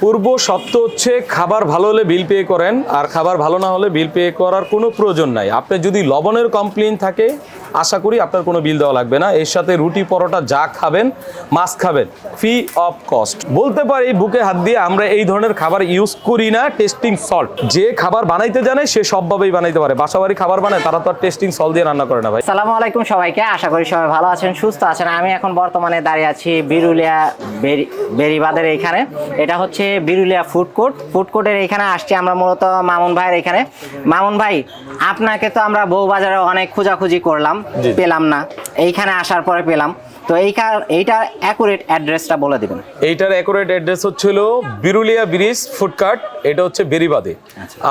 পূর্ব সত্য হচ্ছে খাবার ভালো হলে বিল পে করেন, আর খাবার ভালো না হলে বিল পে করার কোনো প্রয়োজন নাই। আপনি যদি লবণের কমপ্লেন থাকে আশা করি আপনার কোনো বিল দেওয়া লাগবে না। এর সাথে রুটি, পরোটা যা খাবেন, মাছ খাবেন ফ্রি অফ কস্ট বলতে পারি, বুকে হাত দিয়ে আমরা এই ধরনের খাবার ইউজ করি না টেস্টিং সল্ট যে খাবার বানাইতে জানে, সে সবভাবেই বানাইতে পারে। বাসাবাড়ি খাবার বানায়, তারা তো আর টেস্টিং সল্ট দিয়ে রান্না করে না ভাই। সালামু আলাইকুম সবাইকে, আশা করি সবাই ভালো আছেন, সুস্থ আছেন। আমি এখন বর্তমানে দাঁড়িয়ে আছি বিরুলিয়া বেরি- বেরিবাদের এইখানে। এটা হচ্ছে বিরুলিয়া ফুড কোর্ট ফুড কোর্টের এইখানে আসছি আমরা মূলত মামুন ভাইয়ের এখানে মামুন ভাই, আপনাকে তো আমরা বউ বাজারে অনেক খোঁজাখুঁজি করলাম। পেলাম না। এইখানে আসার পরে পেলাম। তো এইখান এইটার অ্যাকুরেট অ্যাড্রেসটা বলে দিবেন। এইটার অ্যাকুরেট অ্যাড্রেস হচ্ছিল বিরুলিয়া ব্রিজ ফুডকার্ট এটা হচ্ছে বেরিবাদে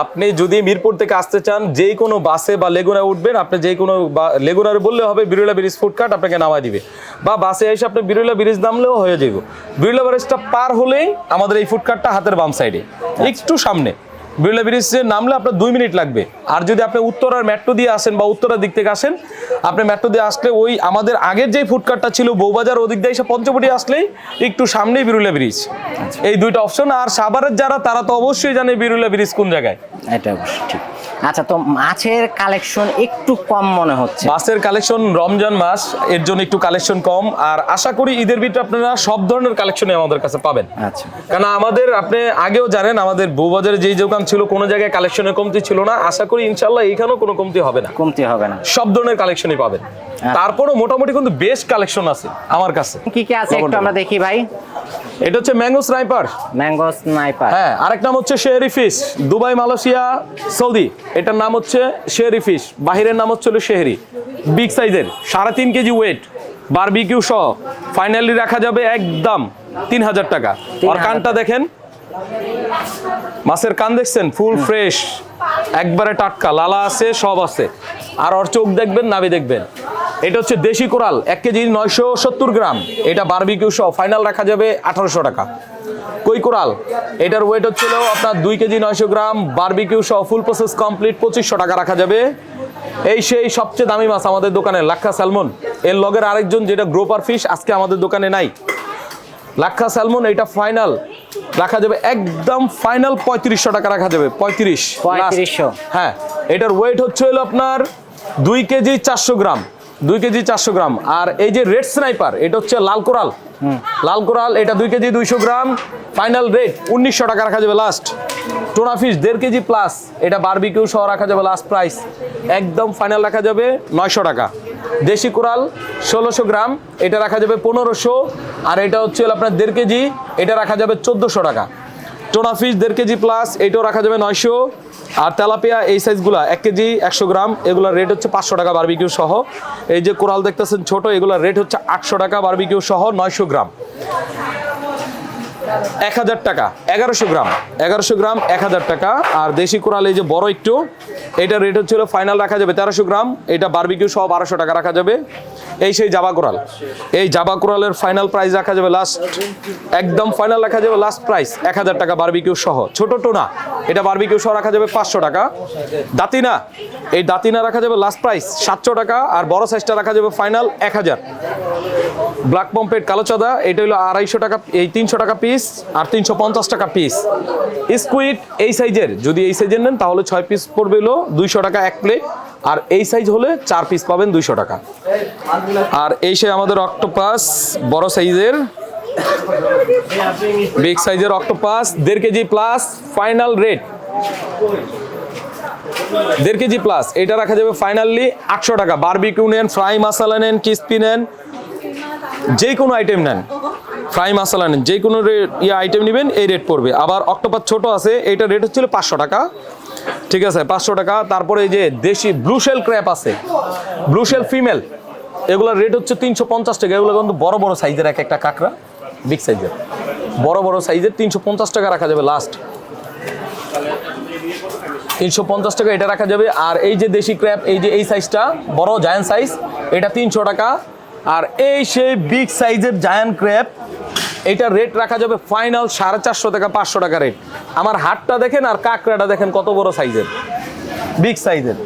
আপনি যদি মিরপুর থেকে আসতে চান যেই কোনো বাসে বা লেগুনা উঠবেন আপনি যে কোনো লেগুনারে বললে হবে বিরুলিয়া ব্রিজ ফুডকার্ট আপনাকে নামাই দিবে। বা বাসে এসে আপনি বিরুলিয়া ব্রিজ নামলেও হয়ে যাবে বিরুলিয়া ব্রিজটা পার হলেই আমাদের এই ফুডকার্টটা হাতের বাম সাইডে একটু সামনে। বিরলা ব্রিজে নামলে আপনার দুই মিনিট লাগবে। আর যদি আপনি উত্তরার মেট্রো দিয়ে আসেন বা উত্তরার দিক থেকে আসেন আপনি মেট্রো দিয়ে আসলে ওই আমাদের আগের যেই ফুডকার্টটা ছিল বৌবাজার ওদিক দিয়ে এসে পঞ্চবটি আসলেই একটু সামনেই বিরুলা ব্রিজ। এই দুইটা অপশন আর সাভারের যারা তারা তো অবশ্যই জানে বিরুলা ব্রিজ কোন জায়গায়। এটা অবশ্যই ঠিক। আচ্ছা তো মাছের কালেকশন একটু কম মনে হচ্ছে। মাছের কালেকশন রমজান মাস এর জন্য একটু কালেকশন কম। আর আশা করি ঈদের ভিতরে আপনারা সব ধরনের কালেকশনই আমাদের কাছে পাবেন। আচ্ছা। কারণ আমাদের আপনি আগেও জানেন আমাদের বউবাজারে যেই দোকান ছিল কোনো জায়গায় কালেকশনের কমতি ছিল না। আশা করি ইনশাল্লাহ এইখানেও কোনো কমতি হবে না। কমতি হবে না। সব ধরনের কালেকশনই পাবেন। তারপরও মোটামুটি কিন্তু বেস্ট কালেকশন আছে আমার কাছে। কি কি আছে একটু আমরা দেখি ভাই। এটা হচ্ছে ম্যাঙ্গো স্নাইপার। Mango sniper. হ্যাঁ আরেক নাম হচ্ছে শেয়ারি ফিশ দুবাই মালয়েশিয়া সৌদি। এটার নাম হচ্ছে শেয়ারি ফিশ বাহিরের নাম হচ্ছে হলো শেহরি। বিগ সাইজের সাড়ে তিন কেজি ওয়েট বারবিকিউ সহ। ফাইনালি রাখা যাবে একদম তিন হাজার টাকা। আর কানটা দেখেন মাছের কান দেখছেন ফুল ফ্রেশ একবারে টাটকা লালা আছে সব আছে। আর ওর চোখ দেখবেন নাভি দেখবেন। এটা হচ্ছে দেশি কোরাল এক কেজি নয়শো সত্তর গ্রাম। এটা বারবিকিউ সহ ফাইনাল রাখা যাবে আঠারোশো টাকা। কই কোরাল? এটার ওয়েট হচ্ছিল আপনার দুই কেজি নয়শো গ্রাম বারবিকিউ সহ ফুল প্রসেস কমপ্লিট পঁচিশশো টাকা রাখা যাবে। এই সেই সবচেয়ে দামি মাছ আমাদের দোকানে লাক্ষা স্যালমন এর লগের আরেকজন যেটা গ্রোপার ফিশ আজকে আমাদের দোকানে নাই। লাক্ষা স্যালমন এটা ফাইনাল রাখা যাবে একদম ফাইনাল পঁয়ত্রিশশো টাকা রাখা যাবে পঁয়ত্রিশ। পঁয়ত্রিশশো। হ্যাঁ এটার ওয়েট হচ্ছে হলো আপনার দুই কেজি চারশো গ্রাম। দুই কেজি চারশো গ্রাম। আর এই যে রেড স্নাইপার, এটা হচ্ছে লাল কোরাল। লাল কোরাল, এটা দুই কেজি দুইশো গ্রাম। ফাইনাল রেট, উনিশশো টাকা রাখা যাবে লাস্ট টোনা ফিশ দেড় কেজি প্লাস এটা বারবিকিউ সহ রাখা যাবে লাস্ট প্রাইস একদম ফাইনাল রাখা যাবে নয়শো টাকা। দেশি কোরাল, ষোলোশো গ্রাম, এটা রাখা যাবে পনেরোশো। আর এটা হচ্ছে আপনার দেড় কেজি, এটা রাখা যাবে চোদ্দোশো টাকা। টোনা ফিশ দেড় কেজি প্লাস এটাও রাখা যাবে নয়শো। আর তেলাপিয়া এই সাইজগুলা, এক কেজি একশো গ্রাম, এগুলোর রেট হচ্ছে পাঁচশো টাকা বার্বিকিউ সহ। এই যে কোরাল দেখতেছেন ছোট, এগুলোর রেট হচ্ছে আটশো টাকা বারবিকিউ সহ নয়শো গ্রাম। এক হাজার টাকা, এগারোশো গ্রাম এগারোশো গ্রাম, এক হাজার টাকা। আর দেশি কোরাল এই যে বড় একটু, এটা রেট হচ্ছিল ফাইনাল রাখা যাবে তেরোশো গ্রাম, এটা বারবিকিউ সহ বারোশো টাকা রাখা যাবে। এই সেই জাবা কোরাল, এই জাবা কোরালের ফাইনাল প্রাইস রাখা যাবে লাস্ট একদম ফাইনাল রাখা যাবে লাস্ট প্রাইস এক হাজার টাকা বারবিকিউ সহ। ছোট টোনা, এটা বারবিকিউ সহ রাখা যাবে পাঁচশো টাকা। দাতিনা, এই দাতিনা রাখা যাবে লাস্ট প্রাইস সাতশো টাকা, আর বড় সাইজটা রাখা যাবে ফাইনাল এক হাজার। ব্ল্যাক পম্পেট কালো চাঁদা, এটা হলো আড়াইশো টাকা, এই তিনশো টাকা পিস আর তিনশো পঞ্চাশ টাকা পিস স্কুইড এই সাইজের যদি এই সাইজের নেন, তাহলে ছয় পিস পড়বে হলো দুইশো টাকা এক প্লেট আর এই সাইজ হলে চার পিস পাবেন দুইশো টাকা। আর এই সে আমাদের অক্টোপাস বড় সাইজের বিগ সাইজের অক্টোপাস দেড় কেজি প্লাস ফাইনাল রেট দেড় কেজি প্লাস এটা রাখা যাবে ফাইনালি আটশো টাকা। বারবিকিউ নেন ফ্রাই মশালা নেন কিস্পি নেন যে কোনো আইটেম নেন। ফ্রাই মশলা নেন, যে কোনো ইয়ে আইটেম নেবেন, এই রেট পড়বে। আবার অক্টোপাস ছোট আছে, এইটা রেট হচ্ছিল পাঁচশো টাকা। ঠিক আছে, পাঁচশো টাকা। তারপরে এই যে দেশি ব্লু শেল ক্র্যাপ আছে ব্লু শেল ফিমেল এগুলোর রেট হচ্ছে তিনশো পঞ্চাশ টাকা। এগুলো কিন্তু বড় বড় সাইজের এক একটা কাঁকড়া বিগ সাইজের বড় বড় সাইজের তিনশো পঞ্চাশ টাকা রাখা যাবে লাস্ট তিনশো পঞ্চাশ টাকা এটা রাখা যাবে। আর এই যে দেশি ক্র্যাপ এই যে এই সাইজটা বড় জায়ান্ট সাইজ এটা তিনশো টাকা। আর এই সেই বিগ সাইজের জায়ান্ট ক্র্যাপ এটার রেট রাখা যাবে ফাইনাল সাড়ে চারশো টাকা পাঁচশো টাকা রেট আমার হাটটা দেখেন আর কাঁকড়াটা দেখেন কত বড় সাইজের বিগ সাইজের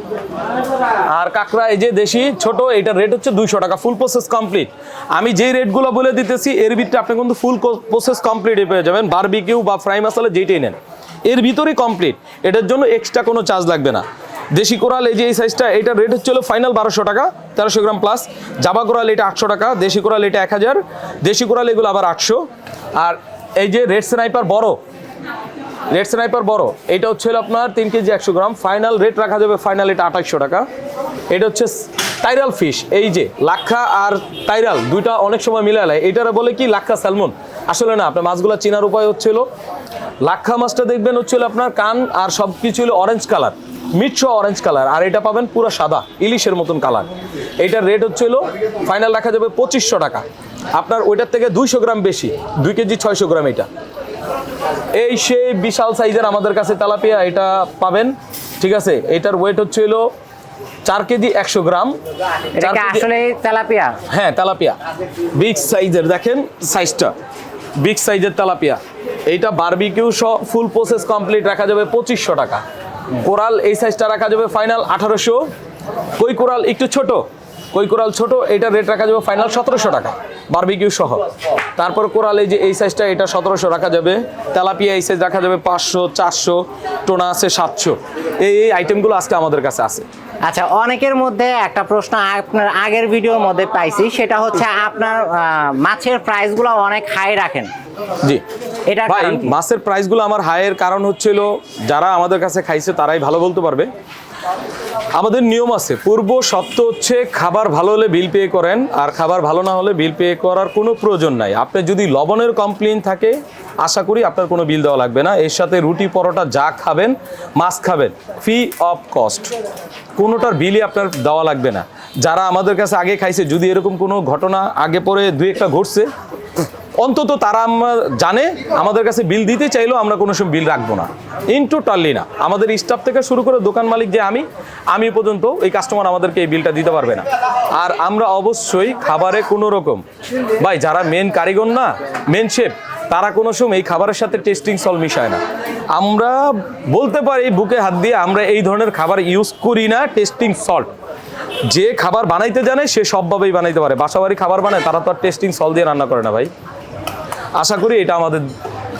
আর কাঁকড়া এই যে দেশি, ছোট, এটার রেট হচ্ছে দুইশো টাকা ফুল প্রসেস কমপ্লিট আমি যেই রেটগুলো বলে দিতেছি, এর ভিতরে আপনি কিন্তু ফুল প্রসেস কমপ্লিটই পেয়ে যাবেন। বারবিকিউ বা ফ্রাই মশলা যেটাই নেন, এর ভিতরেই কমপ্লিট এটার জন্য এক্সট্রা কোনো চার্জ লাগবে না। দেশি কোরাল, এই যে এই সাইজটা এটার রেট হচ্ছিল ফাইনাল বারোশো টাকা, তেরোশো গ্রাম প্লাস জাবা কোরাল এটা আটশো টাকা, দেশি কোরাল এটা এক হাজার। দেশি কোরাল এগুলো আবার আটশো। আর এই যে রেড স্নাইপার বড় রেড স্নাইপার বড়, এটা হচ্ছে আপনার তিন কেজি একশো গ্রাম। ফাইনাল রেট রাখা যাবে ফাইনাল এটা আঠাশশো টাকা। এটা হচ্ছে টাইরাল ফিশ এই যে লাক্ষা আর টাইরাল দুইটা অনেক সময় মিলে আলায় এটারা বলে কি, লাক্ষা স্যালমন আসলে না, আপনার মাছগুলো চেনার উপায় হচ্ছিল লাক্ষা মাছটা দেখবেন হচ্ছিল আপনার কান আর সব কিছু হলো অরেঞ্জ কালার মিট্র অরেঞ্জ কালার আর এটা পাবেন পুরো সাদা ইলিশের মতন কালার এটার রেট হচ্ছিল ফাইনাল রাখা যাবে পঁচিশশো টাকা। আপনার ওইটার থেকে দুইশো গ্রাম বেশি দুই কেজি ছয়শো গ্রাম এটা। এই সেই বিশাল সাইজের আমাদের কাছে তেলাপিয়া এটা পাবেন ঠিক আছে? এটার ওয়েট হচ্ছে হলো চার কেজি একশো গ্রাম। আসলে তেলাপিয়া? হ্যাঁ তেলাপিয়া। বিগ সাইজের দেখেন সাইজটা বিগ সাইজের তেলাপিয়া। এইটা বারবিকিউ সহ ফুল প্রসেস কমপ্লিট রাখা যাবে পঁচিশশো টাকা। কোরাল এই সাইজটা রাখা যাবে ফাইনাল আঠারোশো। কই কোরাল একটু ছোট? কই কোরাল ছোট? এটা রেট রাখা যাবে ফাইনাল সতেরোশো টাকা বারবিকিউ সহ। তারপর কোরাল এই যে এই সাইজটা এটা সতেরোশো রাখা যাবে। তেলাপিয়া এই সাইজ রাখা যাবে পাঁচশো, চারশো, টোনা আছে সাতশো। এই এই আইটেমগুলো আজকে আমাদের কাছে আছে। আচ্ছা অনেকের মধ্যে একটা প্রশ্ন আপনার আগের ভিডিওর মধ্যে পাইছি সেটা হচ্ছে আপনার মাছের প্রাইসগুলো অনেক হাই রাখেন। জি। এটা ভাই? মাছের প্রাইসগুলো আমার হাইয়ের কারণ হচ্ছিল যারা আমাদের কাছে খাইছে তারাই ভালো বলতে পারবে। আমাদের নিয়ম আছে, পূর্ব সত্য হচ্ছে খাবার ভালো হলে বিল পে করেন, আর খাবার ভালো না হলে বিল পে করার কোনো প্রয়োজন নাই। আপনি যদি লবণের কমপ্লেন থাকে, আশা করি আপনার কোনো বিল দেওয়া লাগবে না। এর সাথে রুটি পরোটা যা খাবেন মাছ খাবেন ফ্রি অফ কস্ট কোনোটার বিলই আপনার দেওয়া লাগবে না। যারা আমাদের কাছে আগে খাইছে, যদি এরকম কোনো ঘটনা আগে পরে দু একটা ঘটছে অন্তত তারা আমার জানে, আমাদের কাছে বিল দিতে চাইলেও আমরা কোনো সময় বিল রাখব না। ইন টোটালি না। আমাদের স্টাফ থেকে শুরু করে দোকান মালিক যে আমি আমি পর্যন্ত এই কাস্টমার আমাদেরকে এই বিলটা দিতে পারবে না। আর আমরা অবশ্যই খাবারে কোনো রকম, ভাই যারা মেন কারিগর না মেন শেফ তারা কোনো সময় এই খাবারের সাথে টেস্টিং সল মিশায় না। আমরা বলতে পারি বুকে হাত দিয়ে আমরা এই ধরনের খাবার ইউজ করি না টেস্টিং সল্ট যে খাবার বানাইতে জানে, সে সবভাবেই বানাইতে পারে। বাসাবাড়ি খাবার বানায়, তারা তো আর টেস্টিং সল দিয়ে রান্না করে না ভাই। আশা করি এটা আমাদের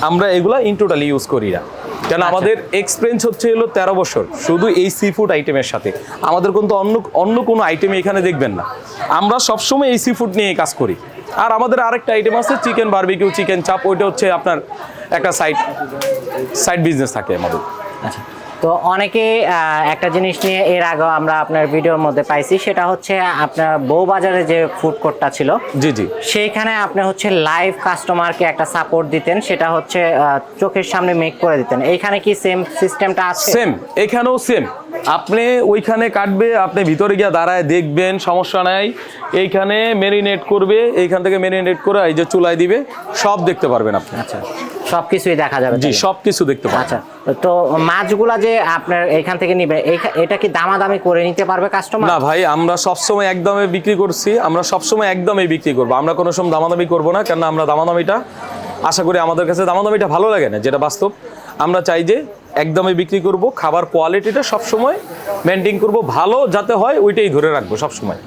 আমরা এগুলা ইন টোটালি ইউজ করি না। কেন আমাদের এক্সপিরিয়েন্স হচ্ছে হলো তেরো বছর। শুধু এই সি ফুড আইটেমের সাথে। আমাদের কিন্তু অন্য অন্য কোনো আইটেম এখানে দেখবেন না। আমরা সবসময় এই সি ফুড নিয়ে কাজ করি। আর আমাদের আরেকটা আইটেম আছে চিকেন বারবিকিউ চিকেন চাপ ওইটা হচ্ছে আপনার একটা সাইড সাইড বিজনেস থাকে আমাদের। আচ্ছা। তো অনেকে একটা জিনিস নিয়ে এর আগেও আমরা আপনার ভিডিওর মধ্যে পাইছি সেটা হচ্ছে আপনার বউবাজারে যে ফুড কোর্টটা ছিল জি জি। সেইখানে আপনি হচ্ছে লাইভ কাস্টমারকে একটা সাপোর্ট দিতেন সেটা হচ্ছে চোখের সামনে মেক করে দিতেন। এইখানে কি সেম সিস্টেমটা আছে? সেম এখানেও সেম আপনি ওইখানে কাটবে আপনি ভিতরে গিয়ে দাঁড়ায় দেখবেন সমস্যা নাই। এইখানে মেরিনেট করবে এইখান থেকে মেরিনেট করে এই যে চুলায় দিবে সব দেখতে পারবেন আপনি। আচ্ছা। সব কিছুই দেখা যাবে জি তাহলে। সব কিছু দেখতে পারবেন আচ্ছা তো মাছগুলা যে আপনার এখান থেকে নিবে এটা কি দামাদামি করে নিতে পারবে কাস্টমার না ভাই আমরা সবসময় একদমে বিক্রি করছি আমরা সবসময় একদমই বিক্রি করব। আমরা কোনো সময় দামাদামি করব না কেননা আমরা দামাদামিটা আশা করি আমাদের কাছে দামাদামিটা ভালো লাগে না যেটা বাস্তব। আমরা চাই যে একদমই বিক্রি করব খাবার কোয়ালিটিটা সবসময় মেনটেন করব ভালো যাতে হয় ওইটাই ধরে রাখব সবসময়।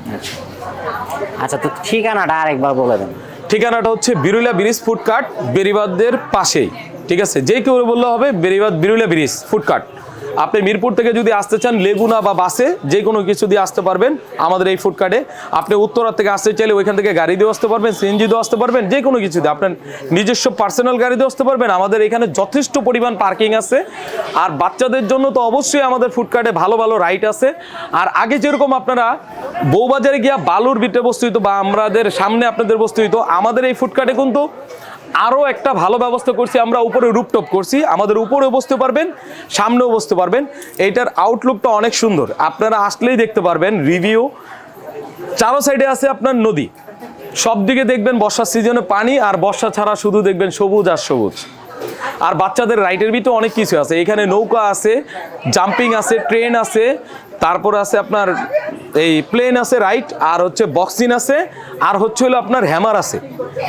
আচ্ছা তো ঠিকানাটা আরেকবার বলে দেন। ঠিকানাটা হচ্ছে বিরুলা ব্রিজ ফুডকার্ট বেরিবাদদের পাশেই। ঠিক আছে? যেই কেউ বললে হবে, বেরিবাদ বিরুলা ব্রিজ ফুডকার্ট আপনি মিরপুর থেকে যদি আসতে চান লেগুনা বা বাসে যে কোনো কিছু দিয়ে আসতে পারবেন আমাদের এই ফুডকার্টে আপনি উত্তরার থেকে আসতে চাইলে ওইখান থেকে গাড়ি দিয়ে আসতে পারবেন সিএনজি দিয়ে আসতে পারবেন, যে কোনো কিছু দিয়ে। আপনার নিজস্ব পার্সোনাল গাড়ি দিয়ে আসতে পারবেন। আমাদের এখানে যথেষ্ট পরিমাণ পার্কিং আছে। আর বাচ্চাদের জন্য তো অবশ্যই আমাদের ফুডকার্টে ভালো ভালো রাইড আছে। আর আগে যেরকম আপনারা বউবাজারে গিয়া বালুর বিটে বস্তু হইতো বা আমাদের সামনে আপনাদের বস্তু হইতো আমাদের এই ফুডকার্টে কিন্তু আরও একটা ভালো ব্যবস্থা করছি, আমরা উপরে রুপটপ করছি। আমাদের উপরেও বসতে পারবেন, সামনেও বসতে পারবেন। এইটার আউটলুকটা অনেক সুন্দর। আপনারা আসলেই দেখতে পারবেন রিভিউ চারো সাইডে আছে আপনার নদী। সব দিকে দেখবেন বর্ষার সিজনে পানি, আর বর্ষা ছাড়া শুধু দেখবেন সবুজ আর সবুজ। আর বাচ্চাদের রাইডের ভিতরে অনেক কিছু আছে। এখানে নৌকা আছে জাম্পিং আছে ট্রেন আছে। তারপর আছে আপনার এই প্লেন আছে রাইট আর হচ্ছে বক্সিন আছে আর হচ্ছে হলো আপনার হ্যামার আছে।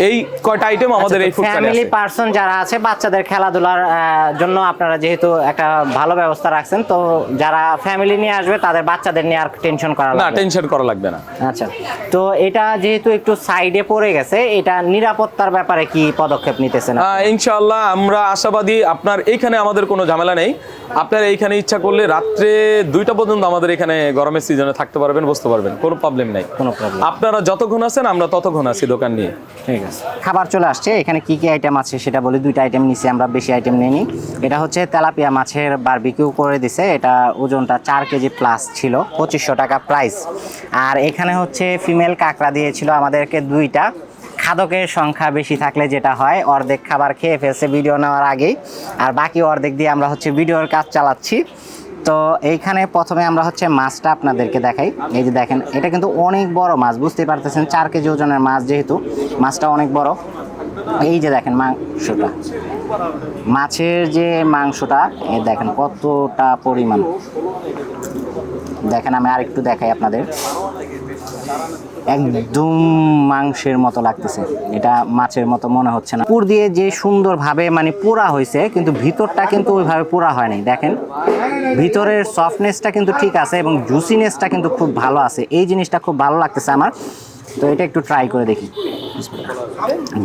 এই কয়টা আইটেম আমাদের এই ফুড ফ্যামিলি পার্সন যারা আছে বাচ্চাদের খেলাধুলার জন্য আপনারা যেহেতু একটা ভালো ব্যবস্থা রাখছেন তো যারা ফ্যামিলি নিয়ে আসবে তাদের বাচ্চাদের নিয়ে আর টেনশন করা না লাগবে না। টেনশন করা লাগবে না। আচ্ছা তো এটা যেহেতু একটু সাইডে পড়ে গেছে এটা নিরাপত্তার ব্যাপারে কি পদক্ষেপ নিতেছেন ইনশাআল্লাহ আমরা আশাবাদী আপনার এইখানে আমাদের কোনো ঝামেলা নেই। আপনার এইখানে ইচ্ছা করলে রাত্রে দুইটা পর্যন্ত আমাদের এখানে গরমের সিজনে থাকতে পারবেন বসতে পারবেন কোনো প্রবলেম নাই। কোনো প্রবলেম আপনারা যতক্ষণ আছেন আমরা ততক্ষণ আছি দোকান নিয়ে। ঠিক আছে। খাবার চলে আসছে এখানে কি কি আইটেম আছে সেটা বলি দুইটা আইটেম নিছি আমরা বেশি আইটেম নিইনি এটা হচ্ছে তেলাপিয়া মাছের বারবিকিউ করে দিছে এটা ওজনটা চার কেজি প্লাস ছিল পঁচিশশো টাকা প্রাইস আর এখানে হচ্ছে ফিমেল কাঁকড়া দিয়েছিল আমাদেরকে দুইটা। খাদকের সংখ্যা বেশি থাকলে যেটা হয় অর্ধেক খাবার খেয়ে ফেলছে ভিডিও নেওয়ার আগেই। আর বাকি অর্ধেক দিয়ে আমরা হচ্ছে ভিডিওর কাজ চালাচ্ছি। তো এইখানে প্রথমে আমরা হচ্ছে মাছটা আপনাদেরকে দেখাই। এই যে দেখেন, এটা কিন্তু অনেক বড় মাছ, বুঝতে পারতেছেন? চার কেজি ওজনের মাছ যেহেতু, মাছটা অনেক বড়। এই যে দেখেন মাংসটা। মাছের যে মাংসটা এ দেখেন কতটা পরিমাণ। দেখেন, আমি আর একটু দেখাই আপনাদের। একদম মাংসের মতো লাগতেছে। এটা মাছের মতো মনে হচ্ছে না। পুর দিয়ে যে সুন্দরভাবে মানে পোড়া হয়েছে, কিন্তু ভিতরটা কিন্তু ওইভাবে পোড়া হয় নাই। দেখেন, ভিতরের সফটনেসটা কিন্তু ঠিক আছে এবং জুসিনেসটা কিন্তু খুব ভালো আছে। এই জিনিসটা খুব ভালো লাগতেছে আমার। তো এটা একটু ট্রাই করে দেখি।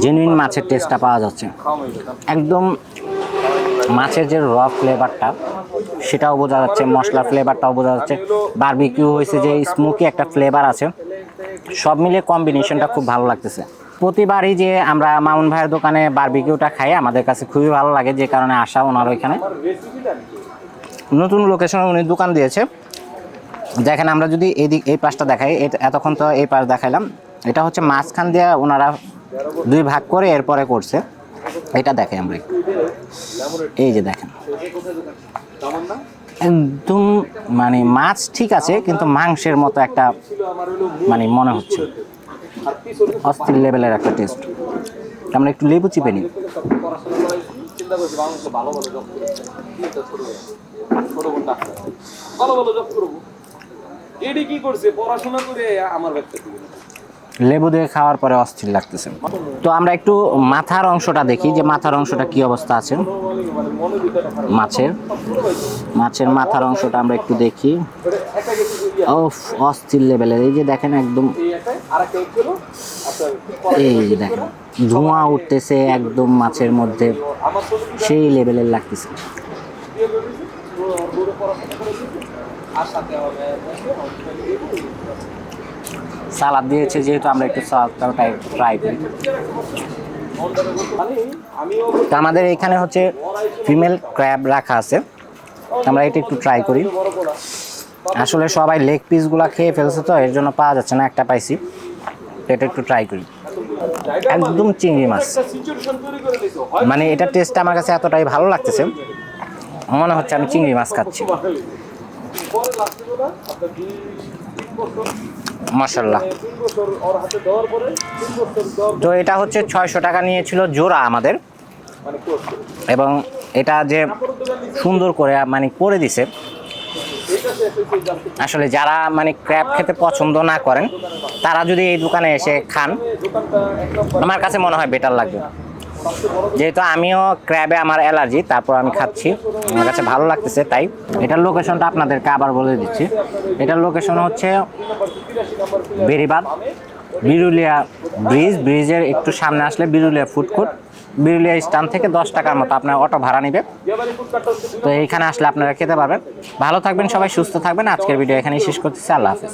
জেনুইন মাছের টেস্টটা পাওয়া যাচ্ছে। একদম মাছের যে র ফ্লেভারটা সেটাও বোঝা যাচ্ছে মশলা ফ্লেভারটাও বোঝা যাচ্ছে। বার্বিকিউ হয়েছে যে স্মোকি একটা ফ্লেভার আছে। সব মিলিয়ে কম্বিনেশনটা খুব ভালো লাগতেছে। প্রতিবারই যে আমরা মামুন ভাইয়ের দোকানে বারবিকিউটা খাই, আমাদের কাছে খুবই ভালো লাগে, যে কারণে আসা ওনার ওইখানে। নতুন লোকেশনে উনি দোকান দিয়েছে। দেখেন আমরা যদি এদিক এই পাশটা দেখাই এত- এতক্ষণ তো এই পাশ দেখাইলাম। এটা হচ্ছে মাঝখান দিয়ে ওনারা দুই ভাগ করে এরপরে করছে। এটা দেখে আমরা এই যে দেখেন। একদম মানে মাছ ঠিক আছে, কিন্তু মাংসের মতো একটা মানে মনে হচ্ছে। অস্থির লেভেলের একটা টেস্ট আমরা একটু লেবু চিপে নিই। এডি কি করছে? পড়াশোনা করে আমার লেবু দিয়ে খাওয়ার পরে অস্থির লাগতেছে। তো আমরা একটু মাথার অংশটা দেখি যে মাথার অংশটা কি অবস্থা আছে। মাছের মাছের মাথার অংশটা আমরা একটু দেখি। ওফ অস্থির লেভেলের এই যে দেখেন একদম, এই যে দেখেন, ধোঁয়া উঠতেছে একদম মাছের মধ্যে। সেই লেভেলের লাগতেছে। সালাদ দিয়েছে, যেহেতু আমরা একটু সালাদটাও ট্রাই করি। আমাদের এখানে হচ্ছে ফিমেল ক্র্যাব রাখা আছে। আমরা এটা একটু ট্রাই করি। আসলে সবাই লেগ পিসগুলো খেয়ে ফেলছে তো, এর জন্য পাওয়া যাচ্ছে না, একটা পাইছি। এটা একটু ট্রাই করি। একদম চিংড়ি মাছ। মানে এটা টেস্টটা আমার কাছে এতটাই ভালো লাগতেছে, মনে হচ্ছে আমি চিংড়ি মাছ খাচ্ছি। মাসাল্লাহ তো এটা হচ্ছে ছয়শো টাকা নিয়েছিল জোড়া আমাদের। এবং এটা যে সুন্দর করে মানে করে দিছে। আসলে যারা মানে ক্র্যাপ খেতে পছন্দ না করেন, তারা যদি এই দোকানে এসে খান, আমার কাছে মনে হয় বেটার লাগবে। যেহেতু আমিও ক্র্যাবে আমার অ্যালার্জি তারপর আমি খাচ্ছি। আমার কাছে ভালো লাগতেছে, তাই এটার লোকেশনটা আপনাদেরকে আবার বলে দিচ্ছি। এটার লোকেশন হচ্ছে বেরিবাদ, বিরুলিয়া ব্রিজ ব্রিজের একটু সামনে আসলে Birulia food court Birulia stand থেকে দশ টাকার মতো আপনার অটো ভাড়া নেবে। তো এইখানে আসলে আপনারা খেতে পারবেন। ভালো থাকবেন সবাই, সুস্থ থাকবেন। আজকের ভিডিও এখানেই শেষ করতেছি। আল্লাহ হাফিজ।